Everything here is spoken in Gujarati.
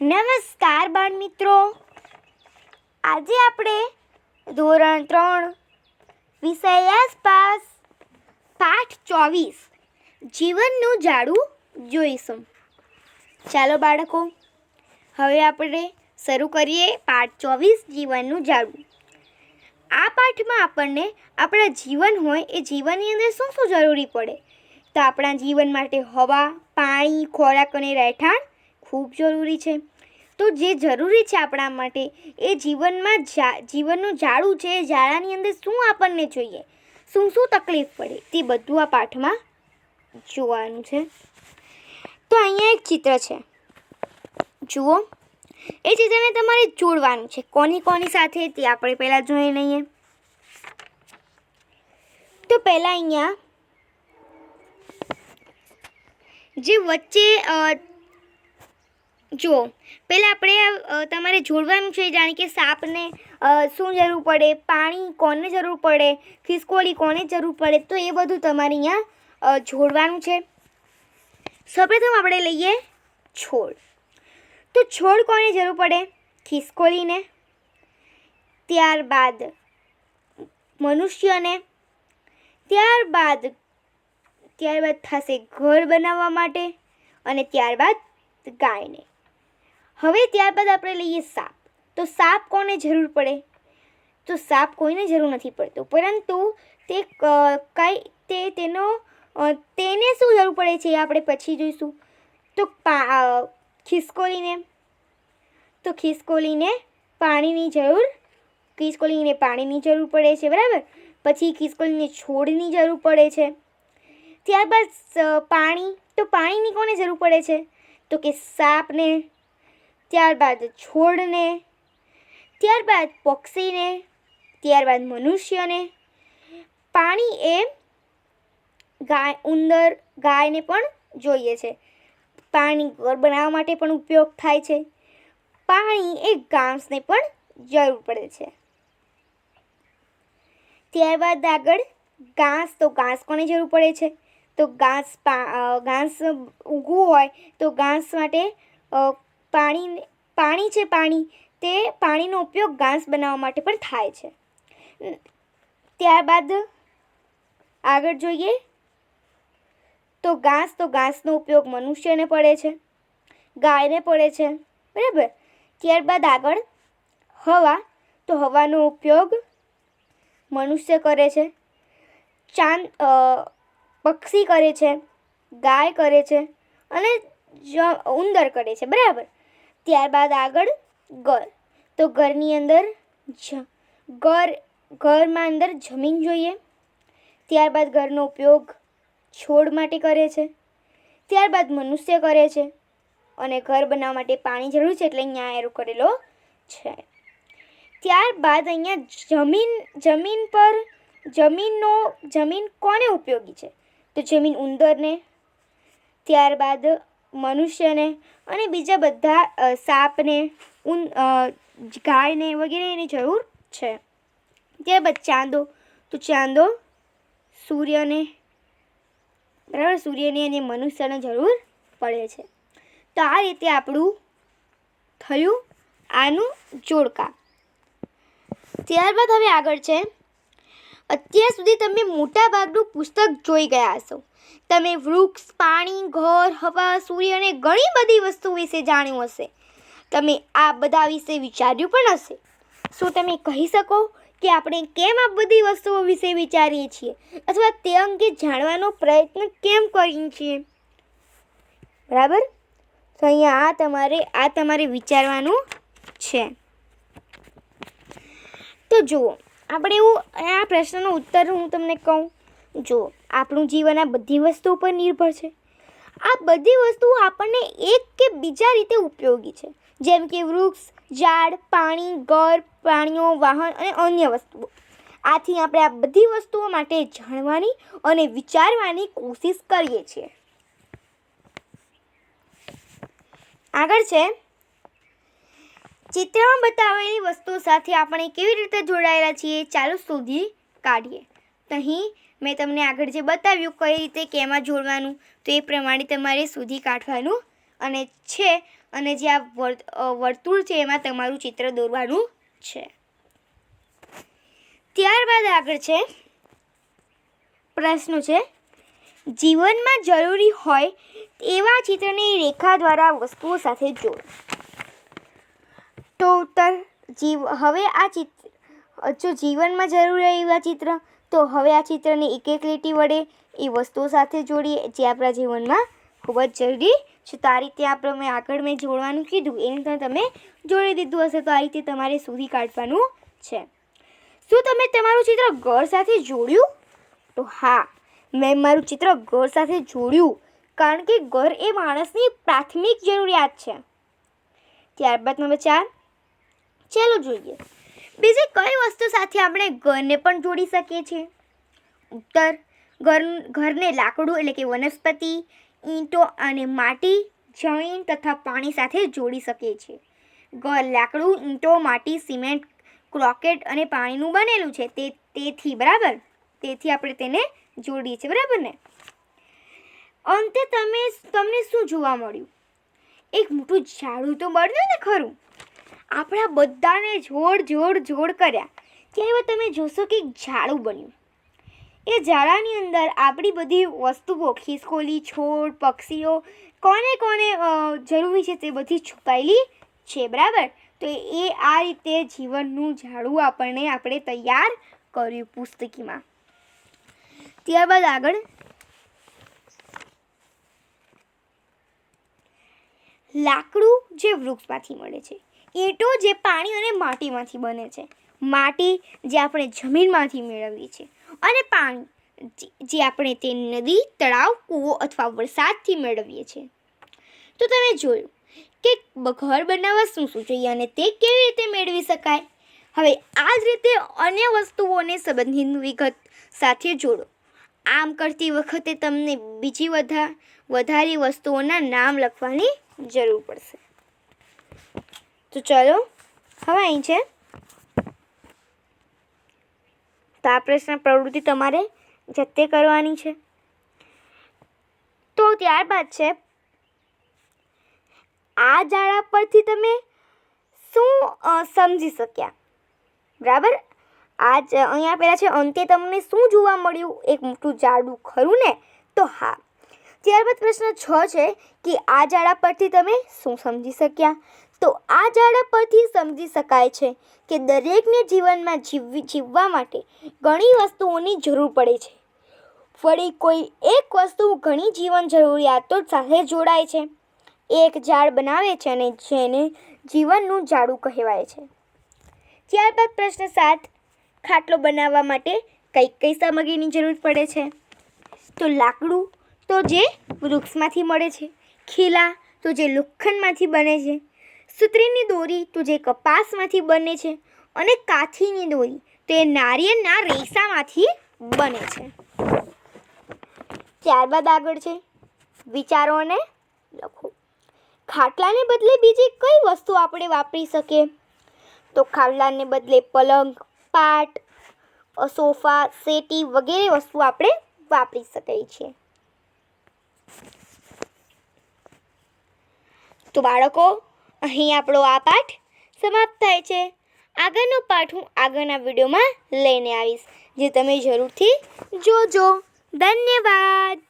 નમસ્કાર બાળ મિત્રો આજે આપણે ધોરણ ત્રણ વિષય આસપાસ પાઠ ચોવીસ, જીવનનું જાડું જોઈશું. ચાલો બાળકો, હવે આપણે શરૂ કરીએ પાઠ ચોવીસ, જીવનનું જાડું. આ પાઠમાં આપણને આપણા જીવન હોય એ જીવનની અંદર શું શું જરૂરી પડે? તો આપણા જીવન માટે હવા, પાણી, ખોરાક અને રહેઠાણ ખૂબ જરૂરી છે. તો જે જરૂરી છે આપણા માટે, એ જીવનમાં જીવનનું જાળું છે, એ જાળાની અંદર શું આપણને જોઈએ? શું શું તકલીફ પડે? તે બધું આ પાઠમાં જોવાનું છે. તો અહીંયા એક ચિત્ર છે. જુઓ. એ ચિત્રને તમારે જોડવાનું છે. કોની કોની સાથે તે આપણે પહેલાં જોઈ લઈએ. તો પહેલાં અહીંયા જે વચ્ચે જુઓ, પહેલાં આપણે તમારે જોડવાનું છે જાણે કે સાપને શું જરૂર પડે? પાણી કોને જરૂર પડે? ખિસકોલી કોને જરૂર પડે? તો એ બધું તમારે અહીંયા જોડવાનું છે. સૌપ્રથમ આપણે લઈએ છોડ. તો છોડ કોને જરૂર પડે? ખિસકોલીને. ત્યારબાદ મનુષ્યને. ત્યારબાદ ત્યારબાદ થશે ઘર બનાવવા માટે અને ત્યારબાદ ગાયને. હવે ત્યારબાદ આપણે લઈએ સાપ. તો સાપ કોને જરૂર પડે? તો સાપ કોઈને જરૂર નથી પડતો. પરંતુ તે કઈ, તે તેનો તેને શું જરૂર પડે છે આપણે પછી જોઈશું. તો ખિસકોલીને તો ખિસકોલીને પાણીની જરૂર, ખિસકોલીને પાણીની જરૂર પડે છે, બરાબર? પછી ખિસકોલીને છોડની જરૂર પડે છે. ત્યારબાદ પાણી, તો પાણીની કોને જરૂર પડે છે? તો કે સાપને ત્યારબાદ છોડને, ત્યારબાદ પક્ષીને, ત્યારબાદ મનુષ્યને. પાણી એ ગાય, ઉંદર, ગાયને પણ જોઈએ છે. પાણી ઘર બનાવવા માટે પણ ઉપયોગ થાય છે. પાણી એ ઘાસને પણ જરૂર પડે છે. ત્યારબાદ આગળ ઘાસ, તો ઘાસ કોને જરૂર પડે છે? તો ઘાસ ઘાસ ઉગવું હોય તો ઘાસ માટે પાણી પાણી છે પાણી, તે પાણીનો ઉપયોગ ઘાસ બનાવવા માટે પણ થાય છે. ત્યારબાદ આગળ જોઈએ, તો ઘાસ તો ઘાસનો ઉપયોગ મનુષ્યને પડે છે, ગાયને પડે છે, બરાબર? ત્યારબાદ આગળ હવા, તો હવાનો ઉપયોગ મનુષ્ય કરે છે, ચાંદ પક્ષી કરે છે, ગાય કરે છે, અને ઉંદર કરે છે, બરાબર? ત્યારબાદ આગળ ઘર. તો ઘરની અંદર જ, ઘર, ઘરમાં અંદર જમીન જોઈએ. ત્યારબાદ ઘરનો ઉપયોગ છોડ માટે કરે છે. ત્યારબાદ મનુષ્ય કરે છે અને ઘર બનાવવા માટે પાણી જરૂર છે એટલે અહીંયા એરો કરેલો છે. ત્યારબાદ અહીંયા જમીન જમીન પર, જમીનનો, જમીન કોને ઉપયોગી છે? તો જમીન ઉંદરને. ત્યારબાદ મનુષ્યને અને બીજા બધા સાપને, ઉન ગાયને વગેરે એની જરૂર છે. ત્યારબાદ ચાંદો. તો ચાંદો સૂર્યને, બરાબર, સૂર્યને અને મનુષ્યને જરૂર પડે છે. તો આ રીતે આપણું થયું આનું જોડકા. ત્યારબાદ હવે આગળ છે. અત્યાર સુધી તમે મોટાભાગનું પુસ્તક જોઈ ગયા હશો. તમે વૃક્ષ, પાણી, ઘર, હવા, સૂર્ય અને ઘણી બધી વસ્તુ વિશે જાણ્યું હશે. તમે આ બધા વિશે વિચાર્યું પણ હશે. શું તમે કહી શકો કે આપણે કેમ આ બધી વસ્તુઓ વિશે વિચારીએ છીએ? અથવા તે અંગે જાણવાનો પ્રયત્ન કેમ કરીએ છીએ? બરાબર? તો અહીંયા આ તમારે આ તમારે વિચારવાનું છે. તો જુઓ આપણે એવું આ પ્રશ્નનો ઉત્તર હું તમને કહું. જો, આપણું જીવન આ બધી વસ્તુઓ પર નિર્ભર છે. આ બધી વસ્તુઓ આપણને એક કે બીજા રીતે ઉપયોગી છે. જેમ કે વૃક્ષ, ઝાડ, પાણી, ઘર, પ્રાણીઓ, વાહન અને અન્ય વસ્તુઓ. આથી આપણે આ બધી વસ્તુઓ માટે જાણવાની અને વિચારવાની કોશિશ કરીએ છીએ. આગળ છે ચિત્રમાં બતાવેલી વસ્તુઓ સાથે આપણે કેવી રીતે જોડાયેલા છીએ, ચાલો શોધી કાઢીએ. અહીં મેં તમને આગળ જે બતાવ્યું કઈ રીતે કેમાં જોડવાનું, તો એ પ્રમાણે તમારે શોધી કાઢવાનું અને છે, અને જે આ વર્તુળ છે એમાં તમારું ચિત્ર દોરવાનું છે. ત્યારબાદ આગળ છે, પ્રશ્ન છે, જીવનમાં જરૂરી હોય એવા ચિત્રની રેખા દ્વારા વસ્તુઓ સાથે જોડો તો ઉત્તર જીવ, હવે આ ચિત્ર, જો જીવનમાં જરૂરી એવા ચિત્ર, તો હવે આ ચિત્રને એક એક લીટી વડે એ વસ્તુઓ સાથે જોડીએ જે આપણા જીવનમાં ખૂબ જ જરૂરી છે. તો આ રીતે આપણે આગળ મેં જોડવાનું કીધું, એને તો તમે જોડી દીધું હશે. તો આ રીતે તમારે શોધી કાઢવાનું છે. શું તમે તમારું ચિત્ર ઘર સાથે જોડ્યું? તો હા, મેં મારું ચિત્ર ઘર સાથે જોડ્યું, કારણ કે ઘર એ માણસની પ્રાથમિક જરૂરિયાત છે. ત્યારબાદ નંબર ચાર ચાલો જોઈએ. બીજી કઈ વસ્તુ સાથે આપણે ઘરને પણ જોડી શકીએ છીએ? ઉત્તર, ઘર, ઘરને લાકડું એટલે કે વનસ્પતિ, ઈંટો અને માટી, જમીન તથા પાણી સાથે જોડી શકીએ છીએ. ઘર, લાકડું, ઈંટો, માટી, સિમેન્ટ, ક્રોકેટ અને પાણીનું બનેલું છે. તે, તેથી બરાબર? તેથી આપણે તેને જોડીએ છીએ, બરાબર ને? અંતે તમે, તમને શું જોવા મળ્યું? એક મોટું ઝાડું તો મળ્યું ને ખરું? આપણા બધાને જોડ જોડ જોડ કર્યા. ત્યારબાદ તમે જોશો કે ઝાડું બન્યું. એ ઝાડાની અંદર આપણી બધી વસ્તુઓ, ખિસકોલી, છોડ, પક્ષીઓ, કોને કોને જરૂરી છે તે બધી છુપાયેલી છે, બરાબર? તો એ આ રીતે જીવનનું ઝાડું આપણને આપણે તૈયાર કર્યું પુસ્તકીમાં. ત્યારબાદ આગળ. લાકડું જે વૃક્ષમાંથી મળે છે. ઈંટો જે પાણી અને માટીમાંથી બને છે. માટી જે આપણે જમીનમાંથી મેળવીએ છીએ અને પાણી જે- આપણે તે નદી, તળાવ, કૂવો અથવા વરસાદથી મેળવીએ છીએ. તો તમે જોયું કે ઘર બનાવવા શું શું જોઈએ અને તે કેવી રીતે મેળવી શકાય? હવે આ જ રીતે અન્ય વસ્તુઓને સંબંધિત વિગત સાથે જોડો. આમ કરતી વખતે તમને બીજી વધા, વધારે વસ્તુઓના નામ લખવાની જરૂર પડશે. તો ચલો, હવે અહીં છે. તો આ પ્રશ્ન પ્રવૃત્તિ તમારે જાતે કરવાની છે. તો ત્યારબાદ છે, આ જાળા પરથી તમે શું સમજી શક્યા? બરાબર? આ જ અહીંયા પહેલાં છે, અંતે તમને શું જોવા મળ્યું? એક મોટું ઝાડું ખરું ને? તો હા. ત્યારબાદ પ્રશ્ન છ છે કે આ જાળા પરથી તમે શું સમજી શક્યા? તો આ ઝાડા પરથી સમજી શકાય છે કે દરેકને જીવનમાં જીવવી, જીવવા માટે ઘણી વસ્તુઓની જરૂર પડે છે. વળી કોઈ એક વસ્તુ ઘણી જીવન જરૂરિયાતો સાથે જોડાય છે. એક ઝાડ બનાવે છે અને જેને જીવનનું ઝાડું કહેવાય છે. ત્યારબાદ પ્રશ્ન સાત, ખાટલો બનાવવા માટે કઈ કઈ સામગ્રીની જરૂર પડે છે? તો લાકડું તો જે વૃક્ષમાંથી મળે છે. ખીલા તો જે લોખંડમાંથી બને છે. સૂત્રીની દોરી તો જે કપાસમાંથી બને છે અને કાથીની દોરી તો નારિયેળના રેસામાંથી બને છે. ત્યારબાદ આગળ છે. વિચારો અને લખો. ખાટલાને બદલે બીજી કઈ વસ્તુ આપણે વાપરી શકીએ? તો ખાટલાને બદલે પલંગ, પાટ સોફા, સેટી વગેરે વસ્તુ આપણે વાપરી શકીએ છીએ તો બાળકો અહીં આપણો આ પાઠ સમાપ્ત થાય છે. આગળનો પાઠ હું આગળના વિડીયોમાં લઈને આવીશ, જે તમે જરૂરથી જોજો. ધન્યવાદ.